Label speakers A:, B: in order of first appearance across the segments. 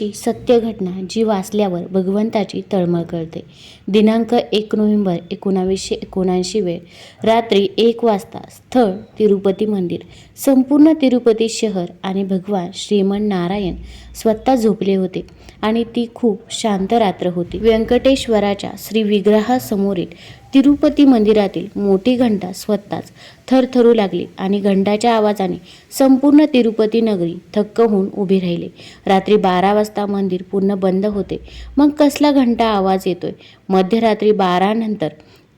A: अशी सत्य घटना जी वाचल्यावर भगवंताची तळमळ करते. दिनांक एक नोव्हेंबर एकोणावीसशे एकोणऐंशी वेळ रात्री एक वाजता स्थळ तिरुपती मंदिर संपूर्ण तिरुपती शहर आणि भगवान श्रीमन नारायण स्वतः झोपले होते आणि ती खूप शांत रात्र होती. व्यंकटेश्वराच्या श्री विग्रहासमोरील तिरुपती मंदिरातील मोठी घंटा स्वतःच थरथरू लागली आणि घंटाच्या आवाजाने संपूर्ण तिरुपती नगरी थक्क होऊन उभी राहिली. रात्री बारा वाजता मंदिर पूर्ण बंद होते. मग कसला घंटा आवाज येतोय? मध्यरात्री बारा नंतर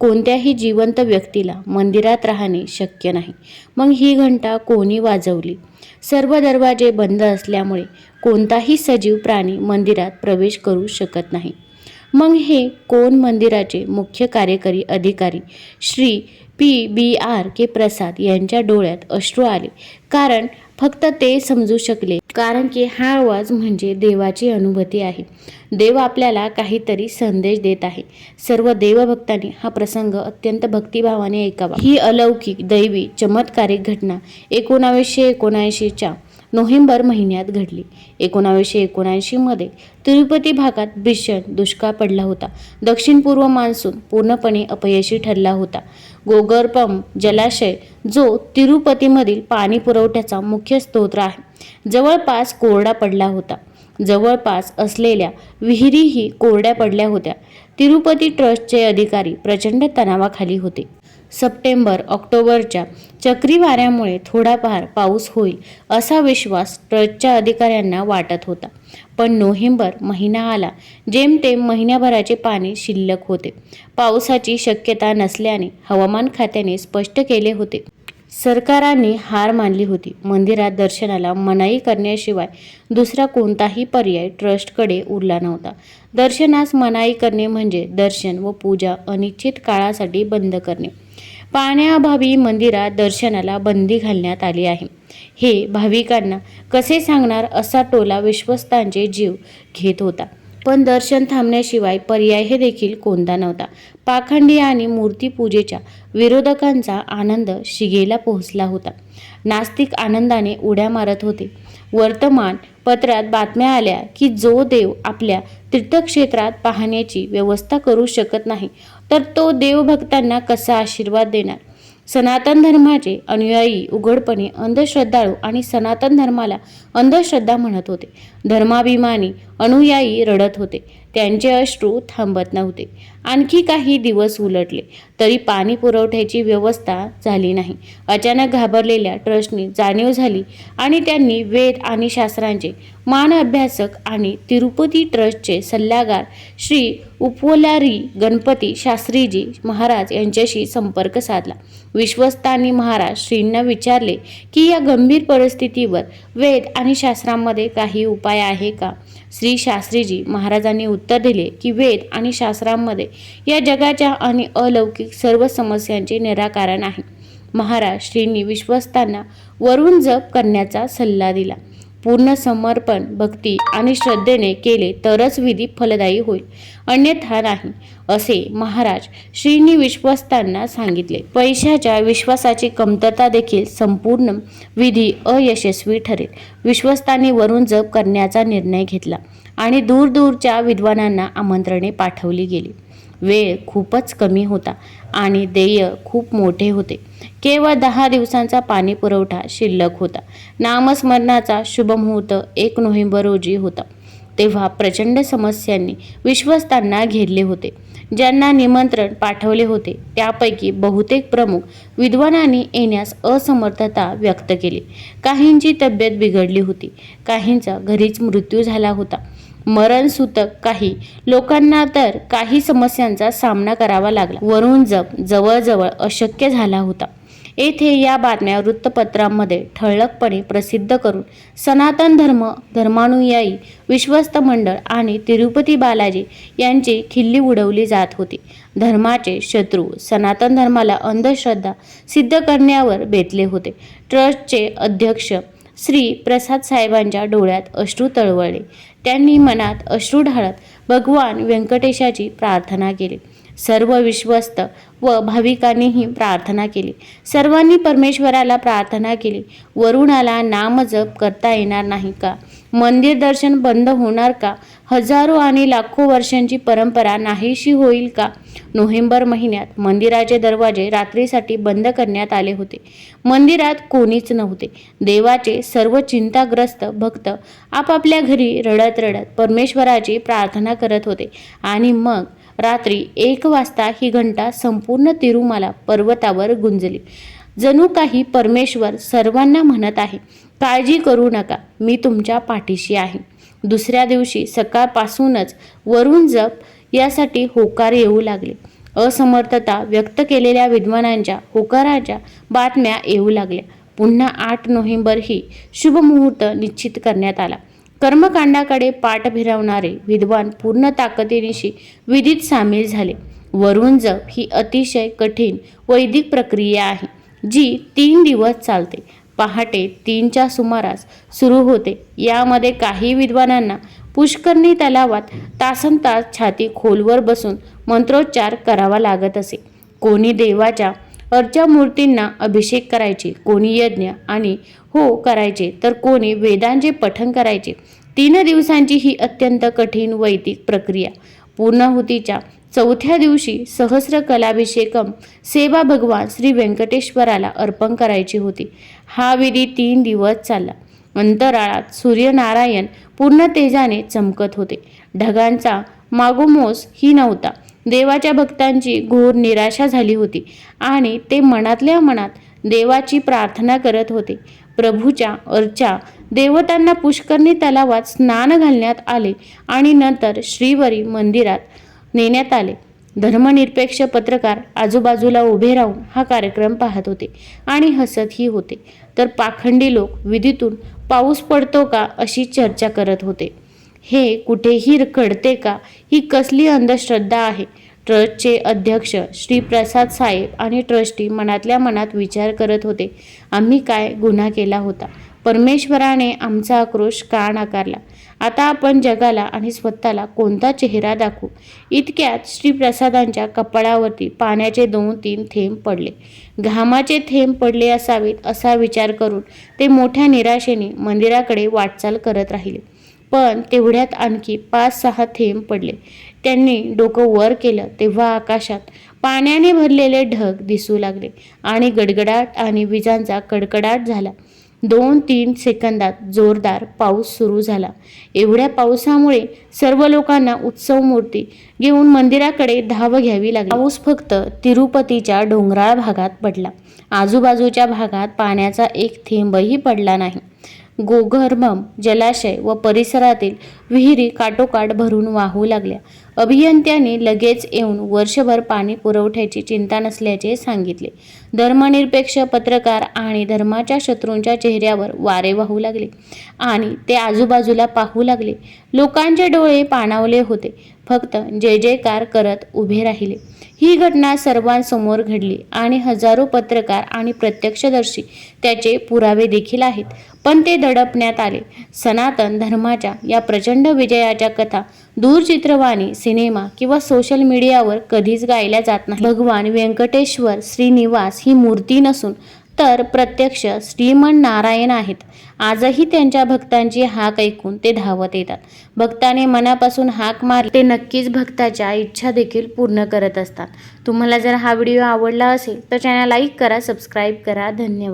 A: कोणत्याही जिवंत व्यक्तीला मंदिरात राहणे शक्य नाही. मग ही घंटा कोणी वाजवली? सर्व दरवाजे बंद असल्यामुळे कोणताही सजीव प्राणी मंदिरात प्रवेश करू शकत नाही. मग हे कोण मंदिराचे मुख्य कार्यकारी अधिकारी Shri P B R K Prasad यांच्या डोळ्यात अश्रू आले. कारण फक्त ते समजू शकले. कारण की हा आवाज म्हणजे देवाची अनुभूती आहे. देव आपल्याला काहीतरी संदेश देत आहे. सर्व देवभक्तांनी हा प्रसंग अत्यंत भक्तिभावाने ऐकावा. ही अलौकिक दैवी चमत्कारिक घटना एकोणावीसशे एकोणऐंशीच्या नोव्हेंबर महिन्यात घडली. एकोणावीसशे एकोणऐंशीमध्ये तिरुपती भागात भीषण दुष्काळ पडला होता. दक्षिण पूर्व मान्सून पूर्णपणे अपयशी ठरला होता. गोगरपम जलाशय जो तिरुपतीमधील पाणी पुरवठ्याचा मुख्य स्तोत्र आहे जवळपास कोरडा पडला होता. जवळपास असलेल्या विहिरीही कोरड्या पडल्या होत्या. तिरुपती ट्रस्टचे अधिकारी प्रचंड तणावाखाली होते. सप्टेंबर ऑक्टोबरच्या चक्रीवाऱ्यामुळे थोडाफार पाऊस होईल असा विश्वास ट्रस्टच्या अधिकाऱ्यांना वाटत होता. पण नोव्हेंबर महिना आला जेमतेम महिन्याभराचे पाणी शिल्लक होते. पावसाची शक्यता नसल्याने हवामान खात्याने स्पष्ट केले होते. सरकारांनी हार मानली होती. मंदिरात दर्शनाला मनाई करण्याशिवाय दुसरा कोणताही पर्याय ट्रस्टकडे उरला नव्हता. दर्शनास मनाई करणे म्हणजे दर्शन व पूजा अनिश्चित काळासाठी बंद करणे. पाण्याअभावी मंदिरात दर्शनाला बंदी घालण्यात आली आहे. हे भाविकांना कसे सांगणार असा टोला विश्वस्तांचे जीव घेत होता. पण दर्शन थांबण्याशिवाय पर्याय हे देखील कोणता नव्हता. पाखंडी आणि मूर्तीपूजेच्या विरोधकांचा आनंद शिगेला पोहोचला होता. नास्तिक आनंदाने उड्या मारत होते. वर्तमान पत्रात बातम्या आल्या की जो देव आपल्या तीर्थक्षेत्रात पाहण्याची व्यवस्था करू शकत नाही तर तो देवभक्तांना कसा आशीर्वाद देणार? सनातन धर्माचे अनुयायी उघडपणे अंधश्रद्धाळू आणि सनातन धर्माला अंधश्रद्धा म्हणत होते. धर्माभिमानी अनुयायी रडत होते. त्यांचे अश्रू थांबत नव्हते. आणखी काही दिवस उलटले तरी पाणी पुरवठ्याची व्यवस्था झाली नाही. अचानक घाबरलेल्या ट्रस्टनी जाणीव झाली आणि त्यांनी वेद आणि शास्त्रांचे मान अभ्यासक आणि तिरुपती ट्रस्टचे सल्लागार श्री उपवलारी गणपती शास्त्रीजी महाराज यांच्याशी संपर्क साधला. विश्वस्तांनी महाराज श्रींना विचारले की या गंभीर परिस्थितीवर वेद आणि शास्त्रांमध्ये काही उपाय आहे का? श्री शास्त्रीजी महाराजांनी उत्तर दिले की वेद आणि शास्त्रांमध्ये या जगाच्या आणि अलौकिक सर्व समस्यांचे निराकरण आहे. महाराज श्रींनी विश्वस्तांना वरून जप करण्याचा सल्ला दिला. पूर्ण समर्पण भक्ती आणि श्रद्धेने केले तरच विधी फलदायी होईल. अन्यथा नाही असे महाराज श्रींनी विश्वस्तांना सांगितले. पैशाच्या विश्वासाची कमतरता देखील संपूर्ण विधी अयशस्वी ठरेल. विश्वस्तांनी वरून जप करण्याचा निर्णय घेतला आणि दूरदूरच्या विद्वानांना आमंत्रणे पाठवली गेली. वेळ खूपच कमी होता आणि देय खूप मोठे होते. केवळ दहा दिवसांचा पाणी पुरवठा शिल्लक होता. नामस्मरणाचा शुभमुहूर्त एक नोव्हेंबर रोजी होता. तेव्हा प्रचंड समस्यांनी विश्वस्तांना घेरले होते. ज्यांना निमंत्रण पाठवले होते त्यापैकी बहुतेक प्रमुख विद्वानांनी येण्यास असमर्थता व्यक्त केली. काहींची तब्येत बिघडली होती. काहींचा घरीच मृत्यू झाला होता. मरणसूतक काही. लोकांना तर काही समस्यांचा सामना करावा लागला. वरून जप जवळजवळ अशक्य झाला होता. येथे या बातम्या वृत्तपत्रांमध्ये ठळकपणे प्रसिद्ध करून सनातन धर्म धर्मानुयायी विश्वस्त मंडळ आणि तिरुपती बालाजी यांची खिल्ली उडवली जात होती. धर्माचे शत्रू सनातन धर्माला अंधश्रद्धा सिद्ध करण्यावर बेतले होते. ट्रस्टचे अध्यक्ष श्री प्रसाद साहेबांच्या डोळ्यात अश्रू तळवळले त्यांनी मनात अश्रू ढाळत भगवान व्यंकटेशाची प्रार्थना केली. सर्व विश्वस्त व भाविकांनीही प्रार्थना केली. सर्वांनी परमेश्वराला प्रार्थना केली. वरुणाला नामजप करता येणार नाही का? मंदिर दर्शन बंद होणार का? हजारो आणि लाखो वर्षांची परंपरा नाहीशी होईल का? नोव्हेंबर महिन्यात मंदिराचे दरवाजे रात्रीसाठी बंद करण्यात आले होते. मंदिरात कोणीच नव्हते. देवाचे सर्व चिंताग्रस्त भक्त आपापल्या घरी रडत रडत परमेश्वराची प्रार्थना करत होते. आणि मग रात्री एक वाजता ही घंटा संपूर्ण तिरुमाला पर्वतावर गुंजली. जणू काही परमेश्वर सर्वांना म्हणत आहे काळजी करू नका मी तुमच्या पाठीशी आहे. दुसऱ्या दिवशी सकाळपासूनच वरुण जप यासाठी होकार येऊ लागले. असमर्थता व्यक्त केलेल्या विद्वानांच्या होकाराच्या बातम्या येऊ लागल्या. पुन्हा आठ नोव्हेंबर ही शुभमुहूर्त निश्चित करण्यात आला. कर्मकांडाकडे पाठ फिरवणारे विद्वान पूर्ण ताकदीनिशी विधीत सामील झाले. वरून जप ही अतिशय कठीण वैदिक प्रक्रिया आहे जी तीन दिवस चालते. पहाटे तीनच्या सुमारास सुरू होते. यामध्ये काही विद्वानांना पुष्करणी तलावात तासन तास छाती खोलवर बसून मंत्रोच्चार करावा लागत असे. कोणी देवाच्या अर्चा मूर्तींना अभिषेक करायचे कोणी यज्ञ आणि हो करायचे तर कोणी वेदांचे पठण करायचे. तीन दिवसांची ही अत्यंत कठीण वैदिक प्रक्रिया पूर्णाहुतीच्या चौथ्या दिवशी सहस्र कलाभिषेकम सेवा भगवान श्री व्यंकटेश्वराला अर्पण करायची होती. हा विधी तीन दिवस चालला. अंतराळात सूर्यनारायण पूर्ण तेजाने चमकत होते. ढगांचा मागोमोस ही नव्हता. देवाच्या भक्तांची घोर निराशा झाली होती आणि ते मनातल्या मनात देवाची प्रार्थना करत होते. प्रभूच्या अर्चा देवतांना पुष्करणी तलावात स्नान घालण्यात आले आणि नंतर श्रीवरी मंदिरात नेण्यात आले. धर्मनिरपेक्ष पत्रकार आजूबाजूला उभे राहून हा कार्यक्रम पाहत होते आणि हसतही होते. तर पाखंडी लोक विधीतून पाऊस पडतो का अशी चर्चा करत होते. हे कुठेही घडते का ही कसली अंधश्रद्धा आहे? ट्रस्टचे अध्यक्ष श्री प्रसाद साहेब आणि ट्रस्टी मनातल्या मनात विचार करत होते आम्ही काय गुन्हा केला होता? परमेश्वराने आमचा आक्रोश का नाकारला? आता आपण जगाला आणि स्वतःला कोणता चेहरा दाखवू? इतक्यात श्रीप्रसादांच्या कपाळावरती पाण्याचे दोन तीन थेंब पडले. घामाचे थेंब पडले असावेत असा विचार करून ते मोठ्या निराशेने मंदिराकडे वाटचाल करत राहिले. पण तेवढ्यात आणखी पाच सहा थेंब पडले. त्यांनी डोकं वर केलं तेव्हा आकाशात पाण्याने भरलेले ढग दिसू लागले आणि गडगडाट आणि विजांचा कडकडाट झाला. दोन तीन सेकंदात जोरदार पाऊस सुरू झाला. एवढ्या पावसामुळे सर्व लोकांना उत्सव मूर्ती घेऊन मंदिराकडे धाव घ्यावी लागली. पाऊस फक्त तिरुपतीच्या डोंगराळ भागात पडला. आजूबाजूच्या भागात पाण्याचा एक थेंबही पडला नाही. गोगर्भम जलाशय व परिसरातील विहिरी काटोकाट भरून वाहू लागल्या. अभियंत्यांनी लगेच येऊन वर्षभर पाणी पुरवठ्याची चिंता नसल्याचे सांगितले. धर्मनिरपेक्ष पत्रकार आणि धर्माच्या शत्रूंच्या चेहऱ्यावर वारे वाहू लागले आणि ते आजूबाजूला पाहू लागले. लोकांचे डोळे पाणावले होते. फक्त जय जयकार करत उभे राहिले. ही घटना सर्वांसमोर घडली आणि हजारो पत्रकार आणि प्रत्यक्षदर्शी त्याचे पुरावे देखील आहेत. पण ते दडपण्यात आले. सनातन धर्माच्या या प्रचंड विजयाच्या कथा दूरचित्रवाणी सिनेमा किंवा सोशल मीडियावर कधीच गायल्या जात नाही भगवान व्यंकटेश्वर श्रीनिवास ही मूर्ती नसून तर प्रत्यक्ष श्रीमन नारायण आहेत. आजही त्यांच्या भक्तांची हाक ऐकून ते धावत येतात. भक्ताने मनापासून हाक मार ते नक्कीच भक्ताच्या इच्छा देखील पूर्ण करत असतात. तुम्हाला जर हा व्हिडिओ आवडला असेल तर चॅनल लाईक करा सबस्क्राईब करा. धन्यवाद.